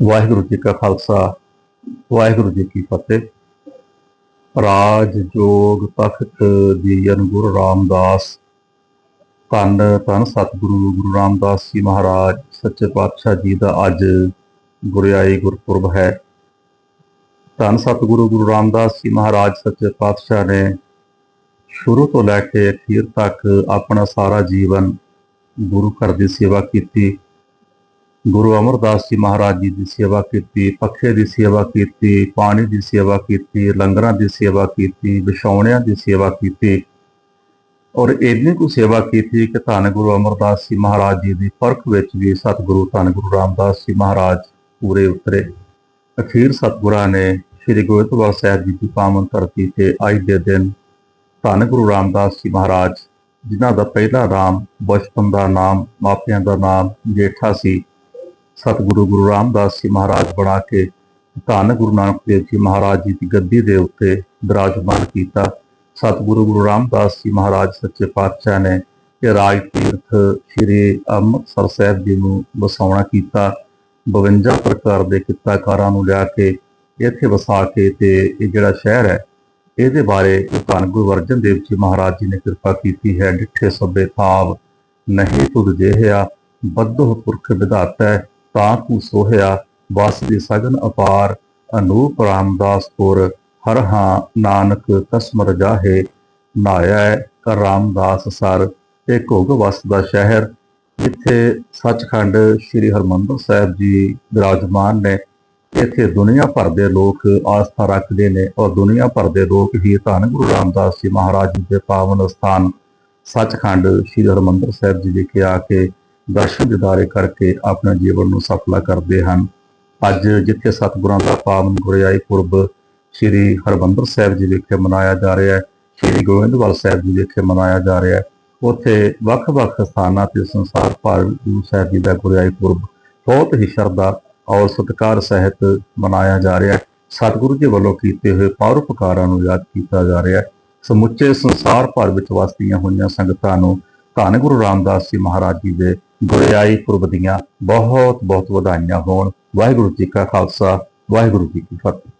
ਵਾਹਿਗੁਰੂ ਜੀ ਕਾ ਖਾਲਸਾ, ਵਾਹਿਗੁਰੂ ਜੀ ਕੀ ਫਤਿਹ। ਰਾਜ ਜੋਗ ਤਖਤ ਜੀਵਨ ਗੁਰੂ ਰਾਮਦਾਸ, ਧੰਨ ਧੰਨ ਸਤਿਗੁਰੂ ਗੁਰੂ ਰਾਮਦਾਸ ਜੀ ਮਹਾਰਾਜ, ਸੱਚੇ ਪਾਤਸ਼ਾਹ ਜੀ ਦਾ ਅੱਜ ਗੁਰਿਆਈ ਗੁਰਪੁਰਬ ਹੈ। ਧੰਨ ਸਤਿਗੁਰੂ ਗੁਰੂ ਰਾਮਦਾਸ ਜੀ ਮਹਾਰਾਜ, ਸੱਚੇ ਪਾਤਸ਼ਾਹ ਨੇ ਸ਼ੁਰੂ ਤੋਂ ਲੈ ਕੇ ਅਖੀਰ ਤੱਕ ਆਪਣਾ ਸਾਰਾ ਜੀਵਨ ਗੁਰੂ ਘਰ ਦੀ ਸੇਵਾ ਕੀਤੀ। ਗੁਰੂ ਅਮਰਦਾਸ ਜੀ ਮਹਾਰਾਜ ਜੀ ਦੀ ਸੇਵਾ ਕੀਤੀ, ਪੱਖੇ ਦੀ ਸੇਵਾ ਕੀਤੀ, ਪਾਣੀ ਦੀ ਸੇਵਾ ਕੀਤੀ, ਲੰਗਰਾਂ ਦੀ ਸੇਵਾ ਕੀਤੀ, ਵਿਛਾਉਣਿਆਂ ਦੀ ਸੇਵਾ ਕੀਤੀ ਔਰ ਇੰਨੀ ਕੁ ਸੇਵਾ ਕੀਤੀ ਕਿ ਧੰਨ ਗੁਰੂ ਅਮਰਦਾਸ ਜੀ ਮਹਾਰਾਜ ਜੀ ਦੀ ਪਰਖ ਵਿੱਚ ਵੀ ਸਤਿਗੁਰੂ ਧੰਨ ਗੁਰੂ ਰਾਮਦਾਸ ਜੀ ਮਹਾਰਾਜ ਪੂਰੇ ਉਤਰੇ। ਅਖੀਰ ਸਤਿਗੁਰਾਂ ਨੇ ਸ੍ਰੀ ਗੋਬਿੰਦਵਾਲ ਸਾਹਿਬ ਜੀ ਦੀ ਪਾਵਨ ਧਰਤੀ ਤੇ ਅੱਜ ਦੇ ਦਿਨ ਧੰਨ ਗੁਰੂ ਰਾਮਦਾਸ ਜੀ ਮਹਾਰਾਜ, ਜਿਨ੍ਹਾਂ ਦਾ ਪਹਿਲਾ ਨਾਮ ਬਚਪਨ ਦਾ ਨਾਮ, ਮਾਪਿਆਂ ਦਾ ਨਾਮ ਜੇਠਾ ਸੀ ਸਤਿਗੁਰੂ ਗੁਰੂ ਰਾਮਦਾਸ ਜੀ ਮਹਾਰਾਜ ਬਣਾ ਕੇ ਧੰਨ ਗੁਰੂ ਨਾਨਕ ਦੇਵ ਜੀ ਮਹਾਰਾਜ ਜੀ ਦੀ ਗੱਦੀ ਦੇ ਉੱਤੇ ਬਿਰਾਜਮਾਨ ਕੀਤਾ। ਸਤਿਗੁਰੂ ਗੁਰੂ ਰਾਮਦਾਸ ਜੀ ਮਹਾਰਾਜ ਸੱਚੇ ਪਾਤਸ਼ਾਹ ਨੇ ਇਹ ਰਾਜ ਤੀਰਥ ਸ੍ਰੀ ਅੰਮ੍ਰਿਤਸਰ ਸਾਹਿਬ ਜੀ ਨੂੰ ਵਸਾਉਣਾ ਕੀਤਾ। 52 ਪ੍ਰਕਾਰ ਦੇ ਕਿੱਤਾਕਾਰਾਂ ਨੂੰ ਲਿਆ ਕੇ ਇੱਥੇ ਵਸਾ ਕੇ ਤੇ ਇਹ ਜਿਹੜਾ ਸ਼ਹਿਰ ਹੈ, ਇਹਦੇ ਬਾਰੇ ਧੰਨ ਗੁਰੂ ਅਰਜਨ ਦੇਵ ਜੀ ਮਹਾਰਾਜ ਜੀ ਨੇ ਕਿਰਪਾ ਕੀਤੀ ਹੈ। ਡਿੱਠੇ ਸਭੇ ਥਾਵ ਨਹੀਂ ਤੁਧ ਜਿਹਿਆ ਬੱਧੋ ਪੁਰਖ ਵਿਧਾਤਾ ਤਾਂ ਤੂੰ ਸੋਹਿਆ, ਵਸ ਦੀ ਸਗਨ ਅਪਾਰ, ਅਨੂਪ ਰਾਮਦਾਸਪੁਰ ਹਰ ਹਾਂ ਨਾਨਕ ਕਸਮ ਰਜਾਹੇ ਨਾਇਆ ਕਰ ਰਾਮਦਾਸ ਸਰ ਇਹ ਘੋਗ ਵਸ ਦਾ ਸ਼ਹਿਰ। ਜਿੱਥੇ ਸੱਚਖੰਡ ਸ੍ਰੀ ਹਰਮੰਦਰ ਸਾਹਿਬ ਜੀ ਵਿਰਾਜਮਾਨ ਨੇ। ਇੱਥੇ ਦੁਨੀਆ ਭਰ ਦੇ ਲੋਕ ਆਸਥਾ ਰੱਖਦੇ ਨੇ ਔਰ ਦੁਨੀਆ ਭਰ ਦੇ ਲੋਕ ਹੀ ਧੰਨ ਗੁਰੂ ਰਾਮਦਾਸ ਜੀ ਮਹਾਰਾਜ ਜੀ ਦੇ ਪਾਵਨ ਸਥਾਨ ਸੱਚਖੰਡ ਸ੍ਰੀ ਹਰਮੰਦਰ ਸਾਹਿਬ ਜੀ ਵਿਖੇ ਆ ਕੇ ਦਰਸ਼ਨ ਦਿਦਾਰੇ ਕਰਕੇ ਆਪਣੇ ਜੀਵਨ ਨੂੰ ਸਫਲਾ ਕਰਦੇ ਹਨ। ਅੱਜ ਜਿੱਥੇ ਸਤਿਗੁਰਾਂ ਦਾ ਪਾਵਨ ਗੁਰਿਆਈ ਪੁਰਬ ਸ੍ਰੀ ਹਰਮੰਦਰ ਸਾਹਿਬ ਜੀ ਵਿਖੇ ਮਨਾਇਆ ਜਾ ਰਿਹਾ ਹੈ, ਸ੍ਰੀ ਗੋਬਿੰਦਵਾਲ ਸਾਹਿਬ ਜੀ ਵਿਖੇ ਮਨਾਇਆ ਜਾ ਰਿਹਾ ਹੈ, ਉੱਥੇ ਵੱਖ-ਵੱਖ ਸਥਾਨਾਂ ਤੇ ਸੰਸਾਰ ਭਰ ਗੁਰੂ ਸਾਹਿਬ ਜੀ ਦਾ ਗੁਰਿਆਈ ਪੁਰਬ ਬਹੁਤ ਹੀ ਸ਼ਰਧਾ ਔਰ ਸਤਿਕਾਰ ਸਹਿਤ ਮਨਾਇਆ ਜਾ ਰਿਹਾ ਹੈ। ਸਤਿਗੁਰੂ ਜੀ ਵੱਲੋਂ ਕੀਤੇ ਹੋਏ ਪਰਉਪਕਾਰਾਂ ਨੂੰ ਯਾਦ ਕੀਤਾ ਜਾ ਰਿਹਾ ਹੈ। ਸਮੁੱਚੇ ਸੰਸਾਰ ਭਰ ਵਿੱਚ ਵਸਦੀਆਂ ਹੋਈਆਂ ਸੰਗਤਾਂ ਨੂੰ ਧੰਨ ਗੁਰੂ ਰਾਮਦਾਸ ਜੀ ਮਹਾਰਾਜ ਜੀ ਦੇ ਗੁਰਿਆਈ ਪੁਰਬ ਦੀਆਂ ਬਹੁਤ ਬਹੁਤ ਵਧਾਈਆਂ ਹੋਣ। ਵਾਹਿਗੁਰੂ ਜੀ ਕਾ ਖਾਲਸਾ, ਵਾਹਿਗੁਰੂ ਜੀ ਕੀ ਫਤਿਹ।